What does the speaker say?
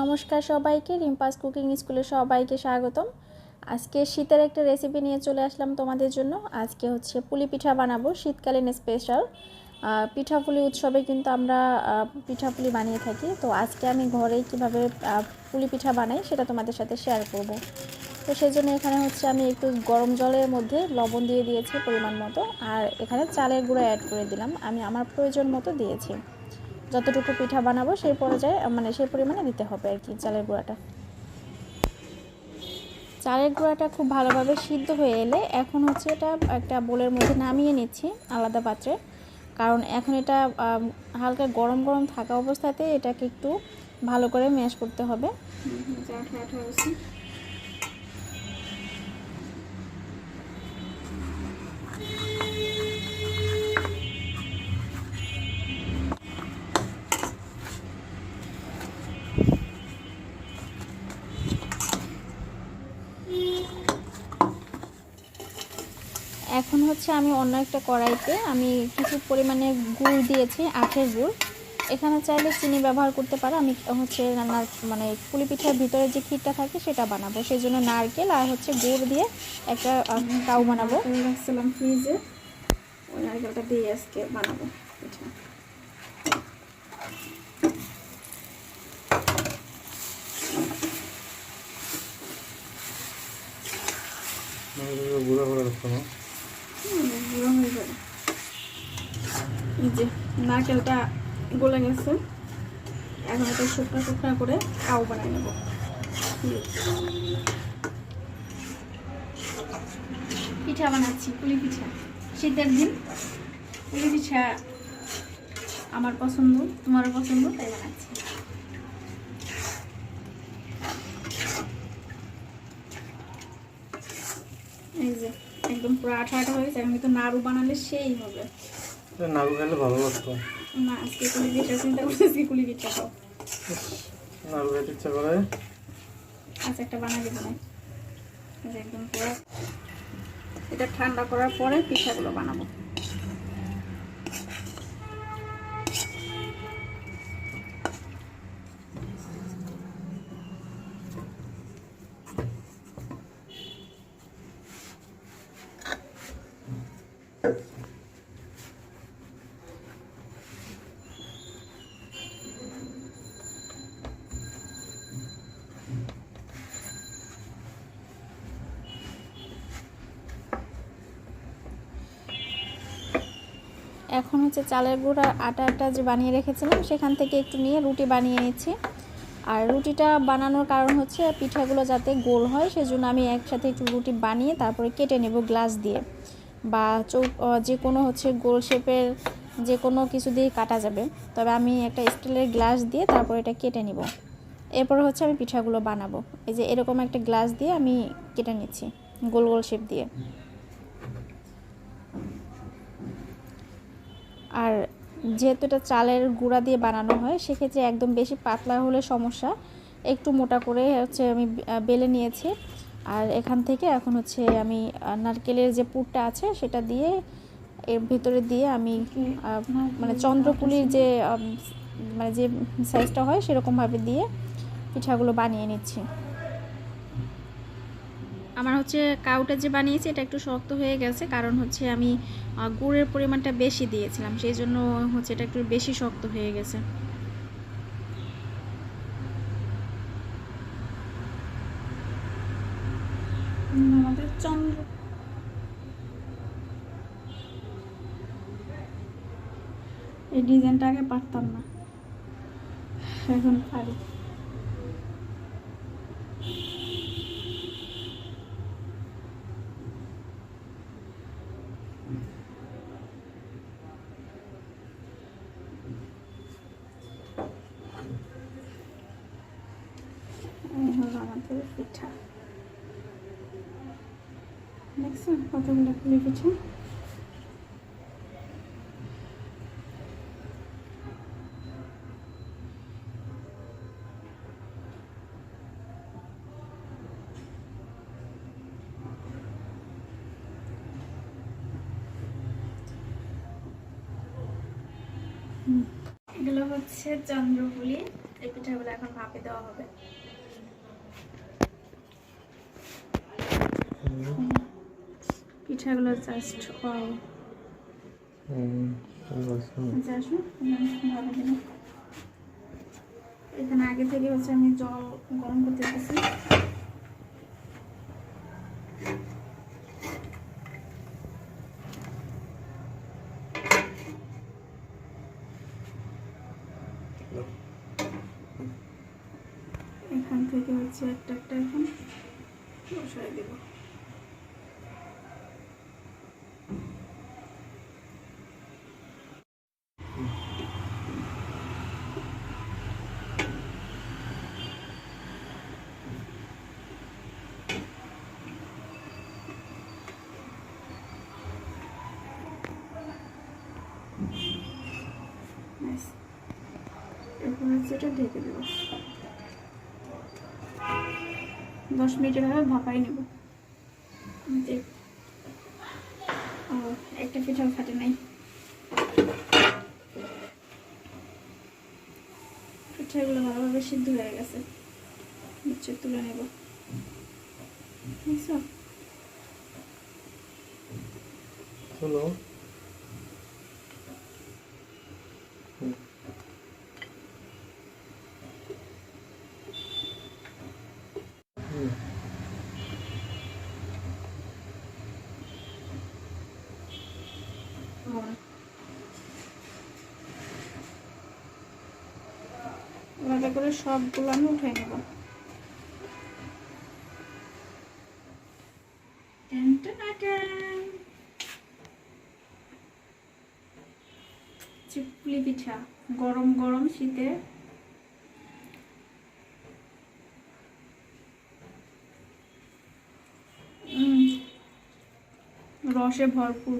নমস্কার সবাইকে, রিম্পাস কুকিং স্কুলে সবাইকে স্বাগতম। আজকে শীতের একটা রেসিপি নিয়ে চলে আসলাম তোমাদের জন্য। আজকে হচ্ছে পুলি পিঠা বানাবো, শীতকালীন স্পেশাল পিঠাপুলি উৎসবে কিন্তু আমরা পিঠাপুলি বানিয়ে থাকি। তো আজকে আমি ঘরে কীভাবে পুলি পিঠা বানাই সেটা তোমাদের সাথে শেয়ার করব। তো সেই জন্য এখানে হচ্ছে আমি একটু গরম জলের মধ্যে লবণ দিয়ে দিয়েছি পরিমাণ মতো। আর এখানে চালের গুঁড়ো অ্যাড করে দিলাম। আমি আমার প্রয়োজন মতো দিয়েছি। যতটুকু পিঠা বানাবো সেই পর্যায়ে মানে সেই পরিমাণে দিতে হবে আর কি চালের গুঁড়াটা চালের গুঁড়াটা খুব ভালোভাবে সিদ্ধ হয়ে এলে এখন হচ্ছে এটা একটা বোলের মধ্যে নামিয়ে নিচ্ছি আলাদা পাত্রে কারণ এখন এটা হালকা গরম গরম থাকা অবস্থাতে এটাকে একটু ভালো করে ম্যাশ করতে হবে হচ্ছে আমি অন্য একটা কড়াইতে আমি কিছু পরিমাণে গুড় দিয়েছি আখের গুড়। এখানে চাইলে চিনি ব্যবহার করতে পারো। আমি হচ্ছে রান্নার মানে পুলি পিঠার ভিতরে যে ক্ষীরটা থাকে সেটা বানাবো। সেই জন্য নারকেল আর হচ্ছে গুড় দিয়ে একটা কাউ বানাবো। রাখছিলাম ফ্রিজে। ওই নারকেলটা দিয়ে আজকে বানাবো পিঠা। গুঁড়ো করে রাখতো না। হুম, গুঁড়ো হয়ে যাবে নারকেলটা গলে গেছে। এখন এটা শুকনো শুকনো করে কাউ বানাই নেব। পিঠা বানাচ্ছি, পুলি পিঠা। শীতের দিন পুলি পিঠা আমার পছন্দ, তোমারও পছন্দ, তাই বানাচ্ছি। এই যে একদম পুরো আঠা আঠা হয়ে গেছে এখন কিন্তু নাড়ু বানালে সেই হবে। নাড়ু খেলে ভালো লাগতো। না আজকে কুলি পিঠা চিন্তা করছি আজকে কুলি পিঠা খাও। নাড়ু খেতে ইচ্ছা করে। আচ্ছা একটা বানাই দেবো একদম পুরো। এটা ঠান্ডা করার পরে পিঠাগুলো বানাবো। এখন হচ্ছে চালের গুঁড়া আটাটা যে বানিয়ে রেখেছিলাম, সেখান থেকে একটু নিয়ে রুটি বানিয়ে নিচ্ছি আর রুটিটা বানানোর কারণ হচ্ছে পিঠাগুলো যাতে গোল হয়, সেজন্য আমি একসাথে একটু রুটি বানিয়ে তারপরে কেটে নেব গ্লাস দিয়ে। বা চৌ যে কোনো হচ্ছে গোল শেপের যে কোনো কিছু দিয়ে কাটা যাবে। তবে আমি একটা স্টিলের গ্লাস দিয়ে তারপর এটা কেটে নিব। এরপরে হচ্ছে আমি পিঠাগুলো বানাবো। এই যে এরকম একটা গ্লাস দিয়ে আমি কেটে নিচ্ছি, গোল গোল শেপ দিয়ে। আর যেহেতু এটা চালের গুঁড়া দিয়ে বানানো হয় সেক্ষেত্রে একদম বেশি পাতলা হলে সমস্যা। একটু মোটা করে হচ্ছে আমি বেলে নিয়েছি। আর এখান থেকে এখন হচ্ছে আমি নারকেলের যে পুরটা আছে সেটা দিয়ে এর ভিতরে দিয়ে আমি মানে চন্দ্রপুলির যে মানে যে সাইজটা হয় সেরকমভাবে দিয়ে পিঠাগুলো বানিয়ে নিচ্ছি। আমার হচ্ছে কাউটা যে বানিয়েছি, এটা একটু শক্ত হয়ে গেছে। কারণ হচ্ছে আমি গুড়ের পরিমাণটা বেশি দিয়েছিলাম সেই জন্য হচ্ছে এটা একটু বেশি শক্ত হয়ে গেছে। আমাদের চন্দ্র। এই ডিজাইনটা আগে পারতাম না। এখন পারি এই হলো আমাদের পিঠা দেখছেন কতগুলো পুলি পিঠা এগুলো হচ্ছে চন্দ্রপুলি এই পিঠাগুলো এখন ভাপে দেওয়া হবে। পিঠাগুলো জাস্ট ওয়াও আচ্ছা এখানে আগে থেকে হচ্ছে আমি জল গরম করতে দিয়েছি এখান থেকে হচ্ছে একটা একটা এখন বসাই দেবো। এরপর হচ্ছে এটা ঢেকে দেবো দশ মিনিট এভাবে ভাপাই নেব। একটা পিঠাও ফাটে নাই। পিঠাগুলো ভালোভাবে সিদ্ধ হয়ে গেছে। নিচে তুলে নেব। বুঝছ? হুম হুম। এভাবে করে সবগুলো আমি উঠে নেব। চিপলি পিঠা গরম গরম শীতে। রসে ভরপুর।